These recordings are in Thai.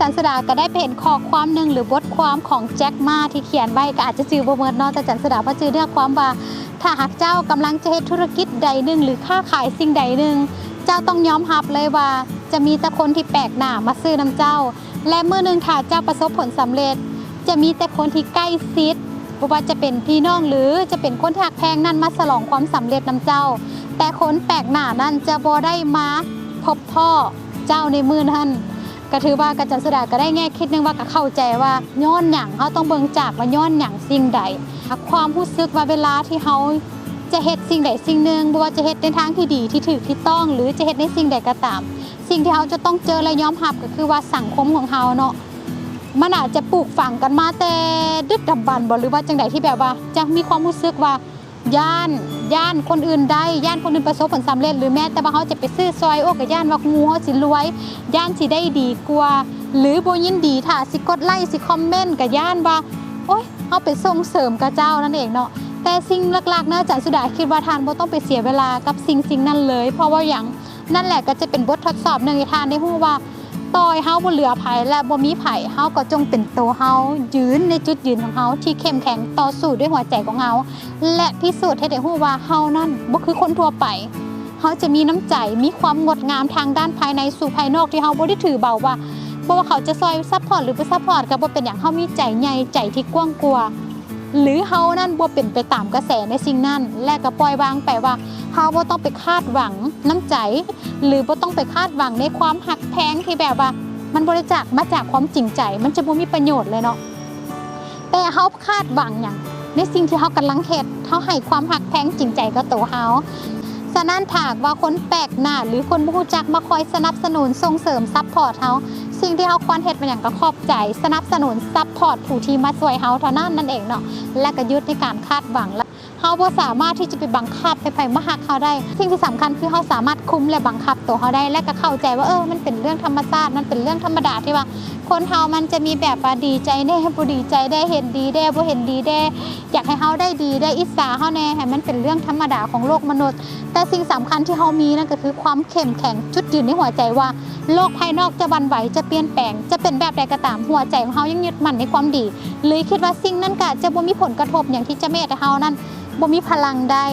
จารย์สดาก็ได้ไปเห็นข้อความหนึ่งหรือบทความของแจ็คมาที่เขียนไว้ก็อาจจะจือบ่เมิดเนาะแต่อาจารย์สดาเพราะจือเนื้อความว่า ถ้าหากเจ้ากำลังจะเฮ็ดธุรกิจใดหนึ่งหรือค้าขายสิ่งใดหนึ่งเจ้าต้องยอมรับเลยว่า จะมีแต่คนที่แปลกหน้ามาซื้อน้ำเจ้า และเมื่อหนึ่งถ้าเจ้าประสบผลสำเร็จ จะมีแต่คนที่ใกล้ชิดบ่ว่าจะเป็นพี่น้องหรือจะเป็นคนหักแพงนั่นมาฉลองความสำเร็จน้ำเจ้า แต่คนแปลกหน้านั่นจะบ่ได้มาพบพ่อเจ้าในมือท่น ก็ถือว่ากระจันสดาก็ได้แง่คิดหนึงว่าก็เข้าใจว่าย้อนหยังเขาต้องเบิ่งจากว่าย้อนหยังสิ่งใดความรู้สึกว่าเวลาที่เขาจะเฮ็ดสิ่งใดสิ่งหนึ่งบ่ว่าจะเฮ็ดในทางที่ดีที่ถูกที่ต้อง หรือจะเฮ็ดในสิ่งใดก็ตาม สิ่งที่เขาจะต้องเจอและยอมรับก็คือว่าสังคมของเขาเนาะมันอาจจะปลูกฝังกันมาแต่ดึกดำบรรพ์บ่หรือว่าจังใดที่แบบว่าจะมีความรู้สึกว่า ย่านย่านคนอื่นได้ย่านคนอื่นประสบผลสำเร็จหรือแม้แต่ว่าเขาจะไปซื้อซอยโอ้กับย่านว่างูเขาสิรวยย่านสิได้ดีกว่า หรือบ่ยินดีถ้าสิกดไลค์สิคอมเมนต์กับย่านว่าโอ๊ยเขาไปส่งเสริมกับเจ้านั่นเองเนาะแต่สิ่งหลักๆเนะอาจาสุดาคิดว่าทานบ่ต้องไปเสียเวลากับสิ่งสิ่งนั้นเลย เพราะว่าอย่างนั่นแหละก็จะเป็นบททดสอบหนึ่งให้ทานได้ฮู้ว่า ต่อยเฮาบ่เหลือไผและบ่มีไผเฮาก็จงเป็นตัวเฮายืนในจุดยืนของเฮาที่เข้มแข็งต่อสู้ด้วยหัวใจของเฮาและพิสูจน์ให้ได้ฮู้ว่าเฮานั่นบ่คือคนทั่วไปเฮาจะมีน้ำใจมีความงดงามทางด้านภายในสู่ภายนอกที่เฮาบ่ได้ถือเบาว่าบ่ว่าเขาจะซอยซัพพอร์ตหรือบ่ซัพพอร์ตก็บ่เป็นหยังเฮามีใจใหญ่ใจที่กว้างกว่า หรือเฮานั่นบ่เป็นไปตามกระแสในสิ่งนั้น และก็ปล่อยวางไปลว่าเฮาบ่ต้องไปคาดหวังน้ำใจ หรือบ่ต้องไปคาดหวังในความหักแพงที่แบบว่า มันบริจาคมาจากความจริงใจ มันจะบ่มีประโยชน์เลยเนาะแต่เฮาคาดหวังอย่างในสิ่งที่เฮากำลังเฮ็ดเฮาให้ความหักแพงจริงใจกับตัวเฮาฉะนั้นถากว่าคนแปลกหน้าหรือคนบ่รู้จักมาคอยสนับสนุนส่งเสริมซัพพอร์ตเฮา สิ่งที่เฮาควรเฮ็ดเป็นอย่างก็ขอบใจ สนับสนุนซัพพอร์ตผู้ที่มาช่วยเฮาเท่านั้นนั่นเองเนาะและก็ยึดในการคาดหวังและเฮาบ่สามารถที่จะไปบังคับให้ไผมาฮักเฮาได้ สิ่งที่สำคัญคือเฮาสามารถคุมและบังคับตัวเฮาได้และก็เข้าใจว่าเออมันเป็นเรื่องธรรมชาติมันเป็นเรื่องธรรมดาที่ว่า คนเฮามันจะมีแบบว่าดีใจได้บ่ดีใจได้เห็นดีได้บ่เห็นดีได้อยากให้เฮาได้ดีได้อิจฉาเฮาแน่ให้มันเป็นเรื่องธรรมดาของโลกมนุษย์ แต่สิ่งสำคัญที่เฮามีนั่นก็คือความเข้มแข็งจุดยืนในหัวใจว่า โลกภายนอกจะวันไหวจะเปลี่ยนแปลง จะเป็นแบบใดก็ตามหัวใจของเฮายังยึดมั่นในความดีหรือคิดว่าสิ่งนั้นก็จะบ่มีผลกระทบอย่างที่จะเมตให้เฮานั้นบ่มีพลังได้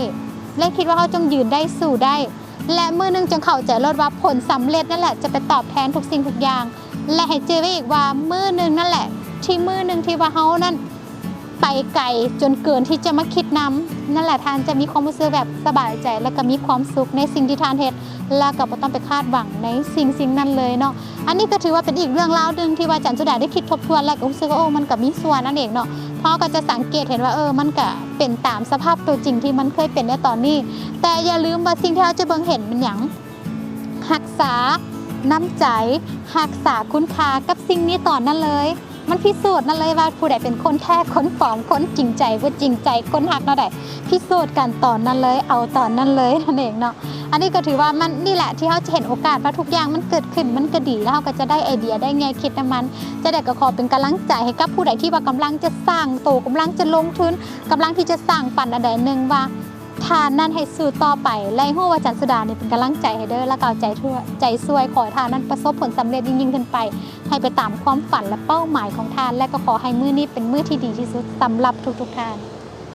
และคิดว่าเฮาจงยืนได้สู่ได้ และมือนึงจงเข้าใจรถว่าผลสำเร็จนั่นแหละจะไปตอบแทนทุกสิ่งทุกอย่าง และให้เจอไว้อีกว่ามือนึงนั่นแหละ ที่มือนึงที่ว่าเฮานั้น ไปไกลจนเกินที่จะมาคิดนำนั่นแหละทานจะมีความรู้สึกแบบสบายใจ และก็มีความสุขในสิ่งที่ทานเฮ็ดแล้วก็บ่ต้องไปคาดหวังในสิ่งสิ่งนั้นเลยเนาะอันนี้ก็ถือว่าเป็นอีกเรื่องราวหนึงที่ว่าจันสุดาได้คิดทบทวนแล้วก็รู้สึกว่าโอ้มันก็มีส่วนนั่นเองเนาะเพราะก็จะสังเกตเห็นว่าเออมันก็เป็นตามสภาพตัวจริงที่มันเคยเป็นในตอนนี้ แต่อย่าลืมว่าสิ่งที่เราจะเบิ่งเห็นเป็นหยังรักษาน้ำใจรักษาคุณค่ากับสิ่งนี้ตอนนั้นเลย มันพิสูจน์นั่นเลยว่าผู้ใดเป็นคนแท้คนปลอมคนจริงใจว่าจริงใจคนหักเนาะใดพิสูจน์กันตอนนั้นเลย เอาตอนนั้นเลยนั่นเองเนาะอันนี้ก็ถือว่ามันนี่แหละที่เขาจะเห็นโอกาสว่าทุกอย่างมันเกิดขึ้นมันก็ดีแล้วเขาก็จะได้ไอเดียได้ไงคิดน้ำมัน จะได้ก็ขอเป็นกำลังใจให้กับผู้ใดที่ว่ากำลังจะสร้างโตกำลังจะลงทุนกำลังที่จะสร้างปั่นอันใดหนึ่งว่า ทานนั่นให้สู้ต่อไปไล่หัวาจันต์สุดานี่เป็นกำลังใจให้เด้อและก็เอาใจทั่วใจช่วยขอทานนั้นประสบผลสำเร็จยิ่งๆขึ้นไป ให้ไปตามความฝันและเป้าหมายของทาน และก็ขอให้มือนี้เป็นมือที่ดีที่สุดสำหรับทุกๆทาน